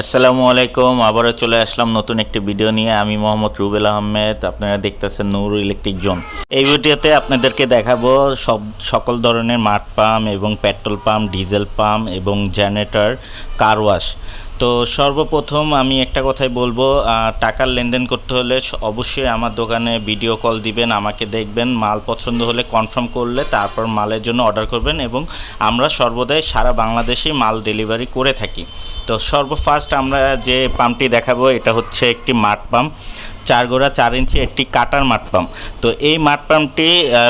আসসালামু আলাইকুম, আবারও চলে আসলাম নতুন একটি ভিডিও নিয়ে। আমি মোহাম্মদ রুবেল আহমেদ, আপনারা দেখতেছেন নূর ইলেকট্রিক জোন। এই ভিডিওতে আপনাদেরকে দেখাবো সব, সকল ধরনের মাঠ পাম্প এবং পেট্রোল পাম্প, ডিজেল পাম্প এবং জেনারেটর, কার ওয়াশ। তো সর্বপ্রথম আমি একটা কথাই বলব টাকার লেনদেন করতে হলে অবশ্যই আমার দোকানে ভিডিও কল দিবেন, আমাকে দেখবেন, মাল পছন্দ হলে কনফার্ম করলে তারপর মালের জন্য অর্ডার করবেন এবং আমরা সর্বদাই সারা বাংলাদেশেই মাল ডেলিভারি করে থাকি। তো সর্বফার্স্ট আমরা যে পাম্পটি দেখাবো, এটা হচ্ছে একটি মাঠ পাম্প। চার গোড়া চার ইঞ্চি একটি কাটার মাঠ পাম্প। তো এই মাঠ পাম্পটি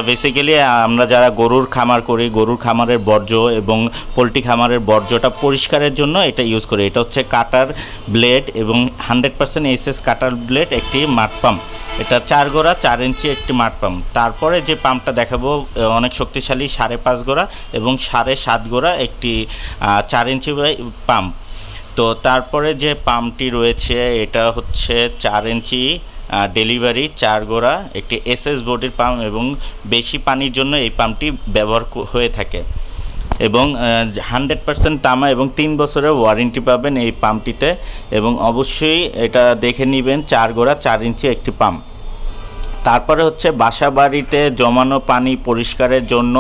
বেসিক্যালি আমরা যারা গরুর খামার করি, গরুর খামারের বর্জ্য এবং পোলট্রি খামারের বর্জ্যটা পরিষ্কারের জন্য এটা ইউজ করি। এটা হচ্ছে কাটার ব্লেড এবং hundred percent SS cutter blade একটি মাঠ পাম্প। এটা চার গোড়া, চার ইঞ্চি একটি মাঠ পাম্প। তারপরে যে পাম্পটা দেখাবো অনেক শক্তিশালী সাড়ে পাঁচ গোড়া এবং সাড়ে সাত গোড়া একটি চার ইঞ্চি পাম্প। তো তারপরে যে পাম্পটি রয়েছে, এটা হচ্ছে চার ইঞ্চি ডেলিভারি চার গোড়া, একটি এসএস বডির পাম্প এবং বেশি পানির জন্য এই পাম্পটি ব্যবহার হয়ে থাকে। এবং হান্ড্রেড পার্সেন্ট তামা এবং তিন বছরের ওয়ারেন্টি পাবেন এই পাম্পটিতে এবং অবশ্যই এটা দেখে নেবেন, চার গোড়া, চার ইঞ্চি একটি পাম্প। তারপরে হচ্ছে বাসা বাড়িতে জমানো পানি পরিষ্কারের জন্য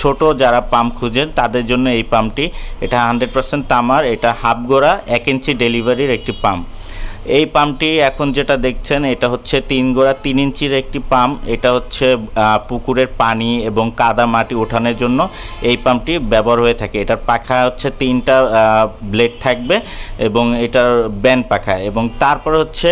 ছোট যারা পাম্প খুঁজেন, তাদের জন্য এই পাম্পটি। এটা হান্ড্রেড পার্সেন্ট তামার, এটা হাফ গোড়া এক ইঞ্চি ডেলিভারির একটি পাম্প। এই পাম্পটি এখন যেটা দেখছেন, এটা হচ্ছে তিন গোড়া, তিন ইঞ্চির একটি পাম্প। এটা হচ্ছে পুকুরের পানি এবং কাদা মাটি ওঠানোর জন্য এই পাম্পটি ব্যবহার হয়ে থাকে। এটার পাখা হচ্ছে তিনটা ব্লেড থাকবে এবং এটার ব্যান পাখা এবং তারপর হচ্ছে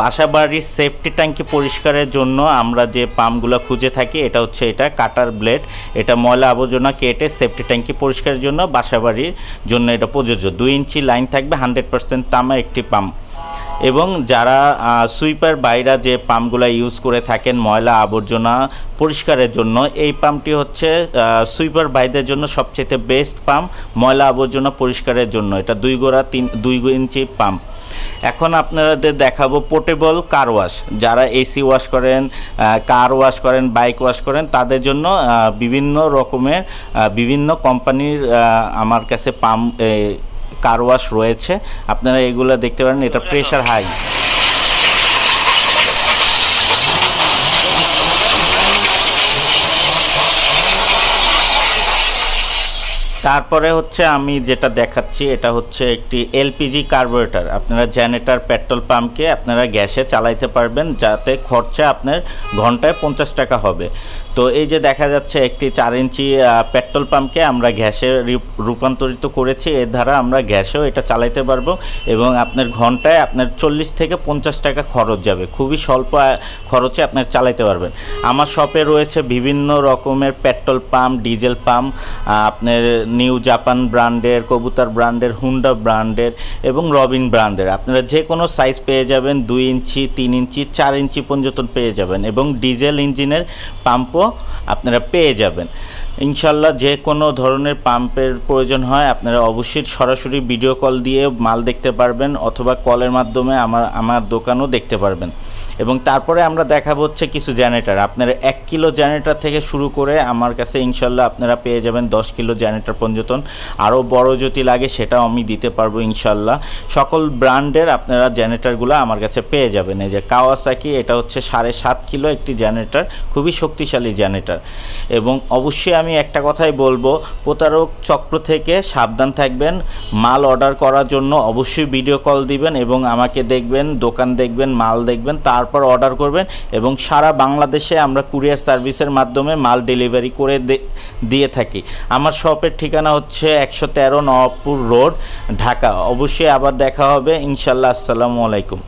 বাসা বাড়ির সেফটি ট্যাঙ্কি পরিষ্কারের জন্য আমরা যে পাম্পগুলো খুঁজে থাকি, এটা হচ্ছে এটা কাটার ব্লেড। এটা ময়লা আবর্জনা কেটে সেফটি ট্যাঙ্কি পরিষ্কারের জন্য বাসা বাড়ির জন্য এটা প্রযোজ্য। দুই ইঞ্চি লাইন থাকবে, হান্ড্রেড পার্সেন্ট তামা একটি পাম্প। এবং যারা সুইপার বাইরা যে পাম্পগুলো ইউজ করে থাকেন, ময়লা আবর্জনা পরিষ্কারের জন্য, এই পাম্পটি হচ্ছে সুইপার বাইদের জন্য সবচেয়ে বেস্ট পাম্প, ময়লা আবর্জনা পরিষ্কারের জন্য। এটা দুই গোড়া, তিন, দুই ইঞ্চি পাম্প। এখন আপনাদের দেখাবো পোর্টেবল কার ওয়াশ। যারা এসি ওয়াশ করেন কার ওয়াশ করেন, বাইক ওয়াশ করেন, তাদের জন্য বিভিন্ন রকমের বিভিন্ন কোম্পানির আমার কাছে পাম্প কার ওয়াশ রয়েছে। আপনারা এগুলো দেখতে পারেন এটা প্রেশার হাই তারপরে হচ্ছে আমি যেটা দেখাচ্ছি, এটা হচ্ছে একটি এলপিজি কার্বোরেটর। আপনারা জেনারেটর, পেট্রোল পাম্পকে আপনারা গ্যাসে চালাইতে পারবেন, যাতে খরচা আপনার ঘন্টায় পঞ্চাশ টাকা হবে। তো এই যে দেখা যাচ্ছে, একটি চার ইঞ্চি পেট্রোল পাম্পকে আমরা গ্যাসে রূপান্তরিত করেছি। এর দ্বারা আমরা গ্যাসেও এটা চালাইতে পারব এবং আপনার ঘন্টায় আপনার চল্লিশ থেকে পঞ্চাশ টাকা খরচ যাবে। খুবই স্বল্প খরচে আপনার চালাইতে পারবেন। আমার শপে রয়েছে বিভিন্ন রকমের পেট্রোল পাম্প, ডিজেল পাম্প আপনার নিউ জাপান ব্র্যান্ডের কবুতর ব্র্যান্ডের হুন্ডা ব্র্যান্ডের এবং রবিন ব্র্যান্ডের আপনারা যে কোনো সাইজ পেয়ে যাবেন, দুই ইঞ্চি, তিন ইঞ্চি, চার ইঞ্চি পর্যন্ত পেয়ে যাবেন এবং ডিজেল ইঞ্জিনের পাম্পও আপনারা পেয়ে যাবেন। ইনশাল্লাহ যে কোনো ধরনের পাম্পের প্রয়োজন হয়, আপনারা অবশ্যই সরাসরি ভিডিও কল দিয়ে মাল দেখতে পারবেন অথবা কলের মাধ্যমে আমার আমার দোকানও দেখতে পারবেন। এবং তারপরে আমরা দেখাবো হচ্ছে কিছু জেনারেটর আপনারা এক কিলো জেনারেটর থেকে শুরু করে আমার কাছে ইনশাল্লাহ আপনারা পেয়ে যাবেন দশ কিলো জেনারেটর পর্যন্ত আরও বড় যদি লাগে সেটাও আমি দিতে পারব ইনশাল্লাহ। সকল ব্র্যান্ডের আপনারা জেনারেটরগুলো আমার কাছে পেয়ে যাবেন। এই যে কাওয়াসাকি, এটা হচ্ছে সাড়ে সাত কিলো একটি জেনারেটর, খুবই শক্তিশালী জেনারেটর। এবং অবশ্যই আমি একটা কথাই বলব, প্রতারক চক্র থেকে সাবধান থাকবেন, মাল অর্ডার করার জন্য অবশ্যই ভিডিও কল দিবেন এবং আমাকে দেখবেন, দোকান দেখবেন, মাল দেখবেন, তারপর অর্ডার করবেন এবং সারা বাংলাদেশে আমরা কুরিয়ার সার্ভিসের মাধ্যমে মাল ডেলিভারি করে দিয়ে থাকি। আমার শপের ঠিকানা হচ্ছে একশো তেরো নবাবপুর রোড ঢাকা। অবশ্যই আবার দেখা হবে। ইনশাল্লাহ আসসালামু আলাইকুম।